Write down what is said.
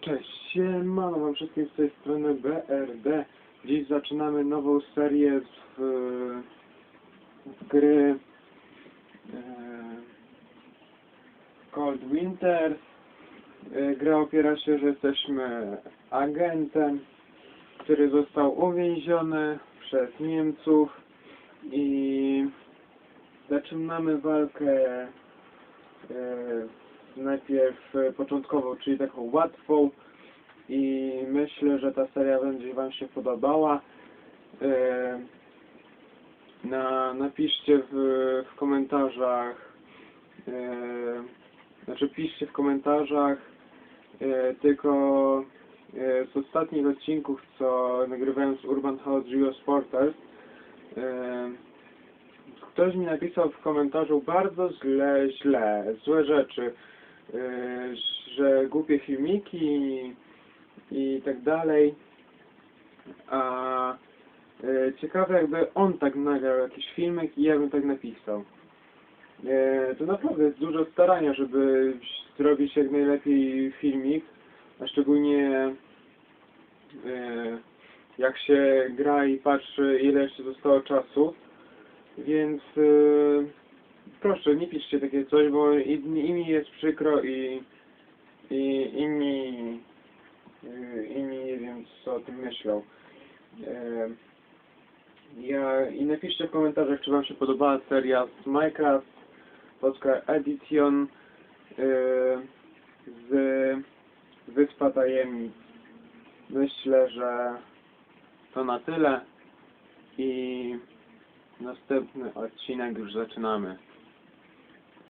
Cześć, siemano wam wszystkim z tej strony BRD. Dziś zaczynamy nową serię z, z gry e, Cold Winter. E, gra opiera się, że jesteśmy agentem, który został uwięziony przez Niemców i zaczynamy walkę e, najpierw e, początkową, czyli taką łatwą i myślę, że ta seria będzie Wam się podobała. E, Na, napiszcie w, w komentarzach, e, znaczy piszcie w komentarzach tylko z ostatnich odcinków, co nagrywałem z Urban House Geosporters. Ktoś mi napisał w komentarzu bardzo źle, źle, złe rzeczy, że głupie filmiki i, tak dalej. A yy, ciekawe jakby on tak nagrał jakiś filmik i ja bym tak napisał. Yy, to naprawdę jest dużo starania, żeby zrobić jak najlepiej filmik, a szczególnie jak się gra i patrzy ile jeszcze zostało czasu. Więc proszę, nie piszcie takie coś, bo inni, inni jest przykro i, i inni, inni nie wiem co o tym myślą. Yy, ja, I napiszcie w komentarzach, czy Wam się podobała seria z Minecraft, polska Edition yy, z Wyspa Tajemnic. Myślę, że to na tyle i Następny odcinek już zaczynamy.